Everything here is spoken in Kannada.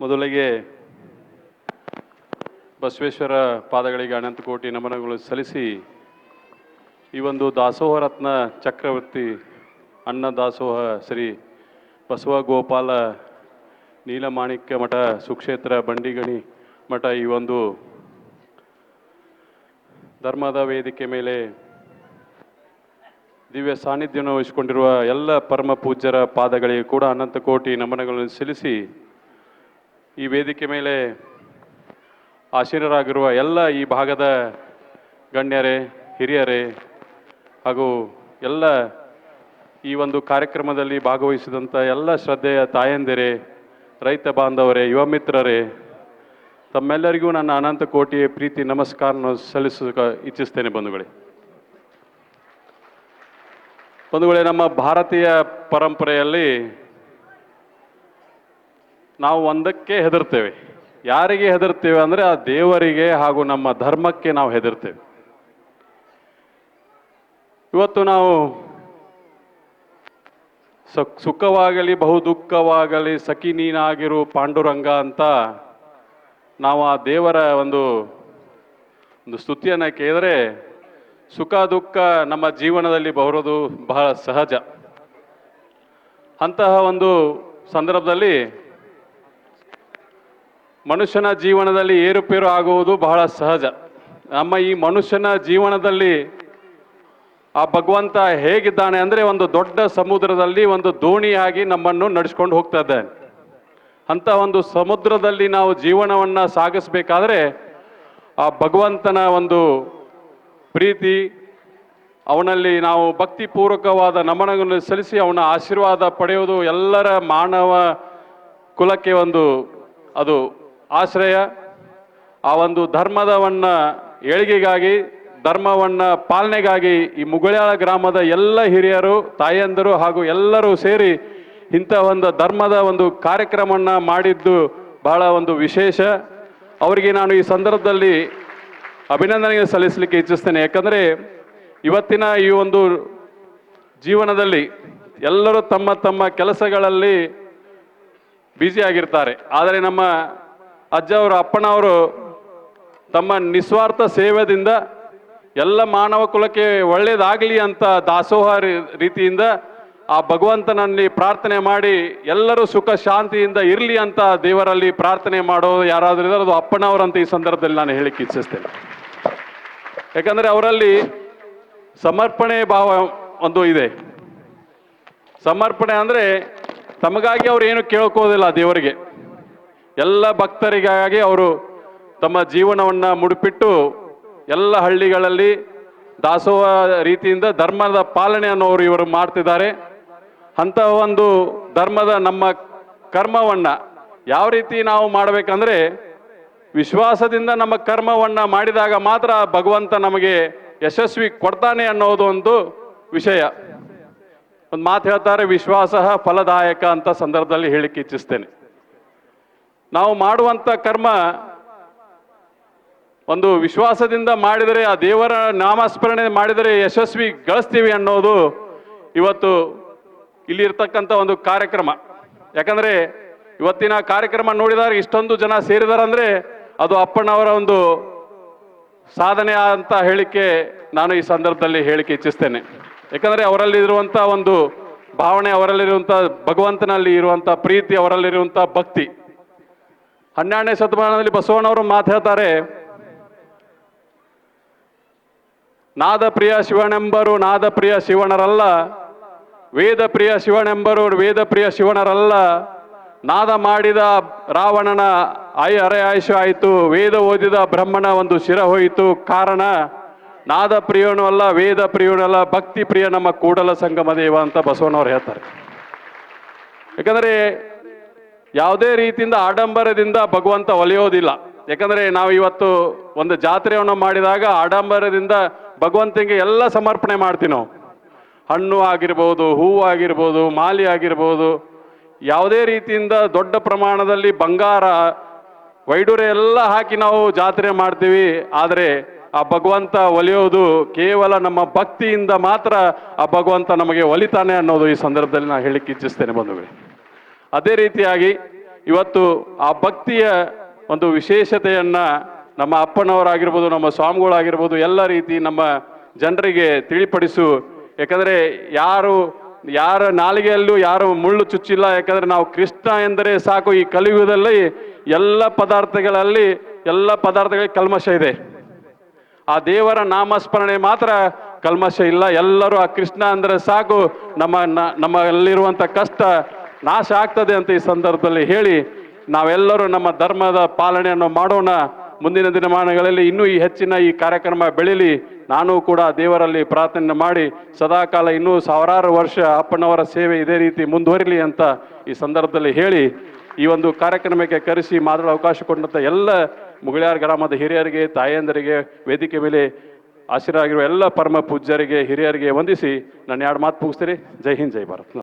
ಮೊದಲಿಗೆ ಬಸವೇಶ್ವರ ಪಾದಗಳಿಗೆ ಅನಂತ ಕೋಟಿ ನಮನಗಳು ಸಲ್ಲಿಸಿ ಈ ಒಂದು ದಾಸೋಹ ರತ್ನ ಚಕ್ರವರ್ತಿ ಅನ್ನ ದಾಸೋಹ ಶ್ರೀ ಬಸವ ಗೋಪಾಲ ನೀಲಮಾಣಿಕ್ಯ ಮಠ ಸುಕ್ಷೇತ್ರ ಬಂಡಿಗಣಿ ಮಠ ಈ ಒಂದು ಧರ್ಮದ ವೇದಿಕೆ ಮೇಲೆ ದಿವ್ಯ ಸಾನ್ನಿಧ್ಯವನ್ನು ವಹಿಸಿಕೊಂಡಿರುವ ಎಲ್ಲ ಪರಮ ಪೂಜ್ಯರ ಪಾದಗಳಿಗೆ ಕೂಡ ಅನಂತ ಕೋಟಿ ನಮನಗಳನ್ನು ಸಲ್ಲಿಸಿ ಈ ವೇದಿಕೆ ಮೇಲೆ ಆಶೀನರಾಗಿರುವ ಎಲ್ಲ ಈ ಭಾಗದ ಗಣ್ಯರೇ, ಹಿರಿಯರೇ ಹಾಗೂ ಎಲ್ಲ ಈ ಒಂದು ಕಾರ್ಯಕ್ರಮದಲ್ಲಿ ಭಾಗವಹಿಸಿದಂಥ ಎಲ್ಲ ಶ್ರದ್ಧೆಯ ತಾಯಂದಿರೇ, ರೈತ ಬಾಂಧವರೇ, ಯುವ ಮಿತ್ರರೇ, ತಮ್ಮೆಲ್ಲರಿಗೂ ನನ್ನ ಅನಂತ ಕೋಟಿಯ ಪ್ರೀತಿ ನಮಸ್ಕಾರವನ್ನು ಸಲ್ಲಿಸ ಇಚ್ಛಿಸ್ತೇನೆ ಬಂಧುಗಳೇ. ಬಂಧುಗಳೇ, ನಮ್ಮ ಭಾರತೀಯ ಪರಂಪರೆಯಲ್ಲಿ ನಾವು ಒಂದಕ್ಕೆ ಹೆದರ್ತೇವೆ. ಯಾರಿಗೆ ಹೆದರ್ತೇವೆ ಅಂದರೆ ಆ ದೇವರಿಗೆ ಹಾಗೂ ನಮ್ಮ ಧರ್ಮಕ್ಕೆ ನಾವು ಹೆದರ್ತೇವೆ. ಇವತ್ತು ನಾವು ಸುಖವಾಗಲಿ, ಬಹು ದುಃಖವಾಗಲಿ, ಸಖಿ ನೀನಾಗಿರು, ಪಾಂಡುರಂಗ ಅಂತ ನಾವು ಆ ದೇವರ ಒಂದು ಒಂದು ಸ್ತುತಿಯನ್ನು ಕೇಳಿದರೆ ಸುಖ, ದುಃಖ ನಮ್ಮ ಜೀವನದಲ್ಲಿ ಬರೋದು ಬಹಳ ಸಹಜ. ಅಂತಹ ಒಂದು ಸಂದರ್ಭದಲ್ಲಿ ಮನುಷ್ಯನ ಜೀವನದಲ್ಲಿ ಏರುಪೇರು ಆಗುವುದು ಬಹಳ ಸಹಜ. ನಮ್ಮ ಈ ಮನುಷ್ಯನ ಜೀವನದಲ್ಲಿ ಆ ಭಗವಂತ ಹೇಗಿದ್ದಾನೆ ಅಂದರೆ ಒಂದು ದೊಡ್ಡ ಸಮುದ್ರದಲ್ಲಿ ಒಂದು ದೋಣಿಯಾಗಿ ನಮ್ಮನ್ನು ನಡೆಸ್ಕೊಂಡು ಹೋಗ್ತಾ ಇದ್ದಾನೆ. ಅಂತ ಒಂದು ಸಮುದ್ರದಲ್ಲಿ ನಾವು ಜೀವನವನ್ನು ಸಾಗಿಸ್ಬೇಕಾದ್ರೆ ಆ ಭಗವಂತನ ಒಂದು ಪ್ರೀತಿ, ಅವನಲ್ಲಿ ನಾವು ಭಕ್ತಿಪೂರ್ವಕವಾದ ನಮನಗಳನ್ನು ಸಲ್ಲಿಸಿ ಅವನ ಆಶೀರ್ವಾದ ಪಡೆಯುವುದು ಎಲ್ಲರ ಮಾನವ ಕುಲಕ್ಕೆ ಒಂದು ಅದು ಆಶ್ರಯ, ಆ ಒಂದು ಧರ್ಮದವನ್ನ ಏಳಿಗೆಗಾಗಿ, ಧರ್ಮವನ್ನ ಪಾಲನೆಗಾಗಿ ಈ ಮುಗುಳ್ಯಾಳ ಗ್ರಾಮದ ಎಲ್ಲ ಹಿರಿಯರು ತಾಯಂದರು ಹಾಗೂ ಎಲ್ಲರೂ ಸೇರಿ ಇಂಥ ಒಂದು ಧರ್ಮದ ಒಂದು ಕಾರ್ಯಕ್ರಮವನ್ನು ಮಾಡಿದ್ದು ಬಹಳ ಒಂದು ವಿಶೇಷ. ಅವರಿಗೆ ನಾನು ಈ ಸಂದರ್ಭದಲ್ಲಿ ಅಭಿನಂದನೆ ಸಲ್ಲಿಸಲಿಕ್ಕೆ ಇಚ್ಛಿಸ್ತೇನೆ. ಯಾಕಂದರೆ ಇವತ್ತಿನ ಈ ಒಂದು ಜೀವನದಲ್ಲಿ ಎಲ್ಲರೂ ತಮ್ಮ ತಮ್ಮ ಕೆಲಸಗಳಲ್ಲಿ ಬ್ಯುಸಿ ಆಗಿರ್ತಾರೆ. ಆದರೆ ನಮ್ಮ ಅಜ್ಜವರು ಅಪ್ಪನವರು ತಮ್ಮ ನಿಸ್ವಾರ್ಥ ಸೇವೆದಿಂದ ಎಲ್ಲ ಮಾನವ ಕುಲಕ್ಕೆ ಒಳ್ಳೇದಾಗಲಿ ಅಂತ ದಾಸೋಹ ರೀತಿಯಿಂದ ಆ ಭಗವಂತನಲ್ಲಿ ಪ್ರಾರ್ಥನೆ ಮಾಡಿ ಎಲ್ಲರೂ ಸುಖ ಶಾಂತಿಯಿಂದ ಇರಲಿ ಅಂತ ದೇವರಲ್ಲಿ ಪ್ರಾರ್ಥನೆ ಮಾಡೋ ಯಾರಾದರೂ ಇದ್ದಾರೆ ಅದು ಅಪ್ಪನವರಂತ ಈ ಸಂದರ್ಭದಲ್ಲಿ ನಾನು ಹೇಳಿಕ್ಕೆ ಇಚ್ಛಿಸ್ತೇನೆ. ಯಾಕಂದರೆ ಅವರಲ್ಲಿ ಸಮರ್ಪಣೆ ಭಾವ ಒಂದು ಇದೆ. ಸಮರ್ಪಣೆ ಅಂದರೆ ತಮಗಾಗಿ ಅವ್ರು ಏನು ಕೇಳ್ಕೋದಿಲ್ಲ ದೇವರಿಗೆ. ಎಲ್ಲ ಭಕ್ತರಿಗಾಗಿ ಅವರು ತಮ್ಮ ಜೀವನವನ್ನು ಮುಡಿಪಿಟ್ಟು ಎಲ್ಲ ಹಳ್ಳಿಗಳಲ್ಲಿ ದಾಸೋಹ ರೀತಿಯಿಂದ ಧರ್ಮದ ಪಾಲನೆಯನ್ನು ಅವರು ಇವರು ಮಾಡ್ತಿದ್ದಾರೆ. ಅಂತಹ ಒಂದು ಧರ್ಮದ ನಮ್ಮ ಕರ್ಮವನ್ನು ಯಾವ ರೀತಿ ನಾವು ಮಾಡಬೇಕಂದ್ರೆ ವಿಶ್ವಾಸದಿಂದ ನಮ್ಮ ಕರ್ಮವನ್ನು ಮಾಡಿದಾಗ ಮಾತ್ರ ಭಗವಂತ ನಮಗೆ ಯಶಸ್ವಿ ಕೊಡ್ತಾನೆ ಅನ್ನೋದು ಒಂದು ವಿಷಯ. ಒಂದು ಮಾತು ಹೇಳ್ತಾರೆ, ವಿಶ್ವಾಸ ಫಲದಾಯಕ ಅಂತ ಸಂದರ್ಭದಲ್ಲಿ ಹೇಳಿಕ್ಕೆ ಇಚ್ಛಿಸ್ತೇನೆ. ನಾವು ಮಾಡುವಂಥ ಕರ್ಮ ಒಂದು ವಿಶ್ವಾಸದಿಂದ ಮಾಡಿದರೆ, ಆ ದೇವರ ನಾಮಸ್ಮರಣೆ ಮಾಡಿದರೆ ಯಶಸ್ವಿ ಗಳಿಸ್ತೀವಿ ಅನ್ನೋದು ಇವತ್ತು ಇಲ್ಲಿರ್ತಕ್ಕಂಥ ಒಂದು ಕಾರ್ಯಕ್ರಮ. ಯಾಕಂದರೆ ಇವತ್ತಿನ ಕಾರ್ಯಕ್ರಮ ನೋಡಿದಾಗ ಇಷ್ಟೊಂದು ಜನ ಸೇರಿದಾರಂದರೆ ಅದು ಅಪ್ಪಣ್ಣವರ ಒಂದು ಸಾಧನೆ ಅಂತ ಹೇಳಿಕೆ ನಾನು ಈ ಸಂದರ್ಭದಲ್ಲಿ ಹೇಳಿಕೆ ಇಚ್ಛಿಸ್ತೇನೆ. ಯಾಕಂದರೆ ಅವರಲ್ಲಿರುವಂಥ ಒಂದು ಭಾವನೆ, ಅವರಲ್ಲಿರುವಂಥ ಭಗವಂತನಲ್ಲಿ ಇರುವಂಥ ಪ್ರೀತಿ, ಅವರಲ್ಲಿರುವಂಥ ಭಕ್ತಿ ಹನ್ನೆರಡನೇ ಶತಮಾನದಲ್ಲಿ ಬಸವಣ್ಣವರು ಮಾತು ಹೇಳ್ತಾರೆ, ನಾದ ಪ್ರಿಯ ಶಿವನೆಂಬರು ನಾದ ಪ್ರಿಯ ಶಿವನರಲ್ಲ, ವೇದ ಪ್ರಿಯ ಶಿವನೆಂಬರು ವೇದ ಪ್ರಿಯ ಶಿವನರಲ್ಲ, ನಾದ ಮಾಡಿದ ರಾವಣನ ಆಯ್ ಅರೆ ಆಯುಷ ಆಯಿತು, ವೇದ ಓದಿದ ಬ್ರಹ್ಮನ ಒಂದು ಶಿರ ಹೋಯಿತು. ಕಾರಣ, ನಾದ ಪ್ರಿಯನೂ ಅಲ್ಲ, ವೇದ ಪ್ರಿಯನೂ ಅಲ್ಲ, ಭಕ್ತಿ ಪ್ರಿಯ ನಮ್ಮ ಕೂಡಲ ಸಂಗಮ ದೇವ ಅಂತ ಬಸವಣ್ಣವ್ರು ಹೇಳ್ತಾರೆ. ಯಾಕಂದರೆ ಯಾವುದೇ ರೀತಿಯಿಂದ ಆಡಂಬರದಿಂದ ಭಗವಂತ ಒಲಿಯೋದಿಲ್ಲ. ಯಾಕಂದರೆ ನಾವು ಇವತ್ತು ಒಂದು ಜಾತ್ರೆಯನ್ನು ಮಾಡಿದಾಗ ಆಡಂಬರದಿಂದ ಭಗವಂತನಿಗೆ ಎಲ್ಲ ಸಮರ್ಪಣೆ ಮಾಡ್ತೀವಿ ನಾವು. ಹಣ್ಣು ಆಗಿರ್ಬೋದು, ಹೂವು ಆಗಿರ್ಬೋದು, ಮಾಲಿ ಆಗಿರ್ಬೋದು, ಯಾವುದೇ ರೀತಿಯಿಂದ ದೊಡ್ಡ ಪ್ರಮಾಣದಲ್ಲಿ ಬಂಗಾರ ವೈಡೂರೆ ಎಲ್ಲ ಹಾಕಿ ನಾವು ಜಾತ್ರೆ ಮಾಡ್ತೀವಿ. ಆದರೆ ಆ ಭಗವಂತ ಒಲಿಯೋದು ಕೇವಲ ನಮ್ಮ ಭಕ್ತಿಯಿಂದ ಮಾತ್ರ ಆ ಭಗವಂತ ನಮಗೆ ಒಲಿತಾನೆ ಅನ್ನೋದು ಈ ಸಂದರ್ಭದಲ್ಲಿ ನಾನು ಹೇಳಿಕ್ಕೆ ಇಚ್ಛಿಸ್ತೇನೆ ಬಂಧುಗಳೇ. ಅದೇ ರೀತಿಯಾಗಿ ಇವತ್ತು ಆ ಭಕ್ತಿಯ ಒಂದು ವಿಶೇಷತೆಯನ್ನ ನಮ್ಮ ಅಪ್ಪನವರಾಗಿರ್ಬೋದು, ನಮ್ಮ ಸ್ವಾಮಿಗಳಾಗಿರ್ಬೋದು, ಎಲ್ಲ ರೀತಿ ನಮ್ಮ ಜನರಿಗೆ ತಿಳಿಪಡಿಸು. ಯಾಕಂದರೆ ಯಾರು, ಯಾರ ನಾಲಿಗೆಯಲ್ಲೂ ಯಾರು ಮುಳ್ಳು ಚುಚ್ಚಿಲ್ಲ. ಯಾಕಂದರೆ ನಾವು ಕೃಷ್ಣ ಎಂದರೆ ಸಾಕು. ಈ ಕಲಿಯುಗದಲ್ಲಿ ಎಲ್ಲ ಪದಾರ್ಥಗಳಲ್ಲಿ, ಎಲ್ಲ ಪದಾರ್ಥಗಳಿಗೆ ಕಲ್ಮಶ ಇದೆ. ಆ ದೇವರ ನಾಮಸ್ಮರಣೆ ಮಾತ್ರ ಕಲ್ಮಶ ಇಲ್ಲ. ಎಲ್ಲರೂ ಆ ಕೃಷ್ಣ ಅಂದರೆ ಸಾಕು. ನಮ್ಮ ನಮ್ಮಲ್ಲಿರುವಂಥ ಕಷ್ಟ ನಾಶ ಆಗ್ತದೆ ಅಂತ ಈ ಸಂದರ್ಭದಲ್ಲಿ ಹೇಳಿ ನಾವೆಲ್ಲರೂ ನಮ್ಮ ಧರ್ಮದ ಪಾಲನೆಯನ್ನು ಮಾಡೋಣ. ಮುಂದಿನ ದಿನಮಾನಗಳಲ್ಲಿ ಇನ್ನೂ ಈ ಹೆಚ್ಚಿನ ಈ ಕಾರ್ಯಕ್ರಮ ಬೆಳೀಲಿ. ನಾನು ಕೂಡ ದೇವರಲ್ಲಿ ಪ್ರಾರ್ಥನೆ ಮಾಡಿ ಸದಾಕಾಲ ಇನ್ನೂ ಸಾವಿರಾರು ವರ್ಷ ಅಪ್ಪನವರ ಸೇವೆ ಇದೇ ರೀತಿ ಮುಂದುವರಿಲಿ ಅಂತ ಈ ಸಂದರ್ಭದಲ್ಲಿ ಹೇಳಿ. ಈ ಒಂದು ಕಾರ್ಯಕ್ರಮಕ್ಕೆ ಕರೆಸಿ ಮಾತಾಡೋ ಅವಕಾಶ ಕೊಟ್ಟಂಥ ಎಲ್ಲ ಮುಗಳಿಯಾರ್ ಗ್ರಾಮದ ಹಿರಿಯರಿಗೆ, ತಾಯಂದರಿಗೆ, ವೇದಿಕೆ ಮೇಲೆ ಆಶೀರ್ವಾಗಿರುವ ಎಲ್ಲ ಪರಮ ಪೂಜ್ಯರಿಗೆ, ಹಿರಿಯರಿಗೆ ವಂದಿಸಿ ನಾನು ಎರಡು ಮಾತು ಮುಗಿಸ್ತೀರಿ. ಜೈ ಹಿಂದ್, ಜೈ ಭಾರತ್.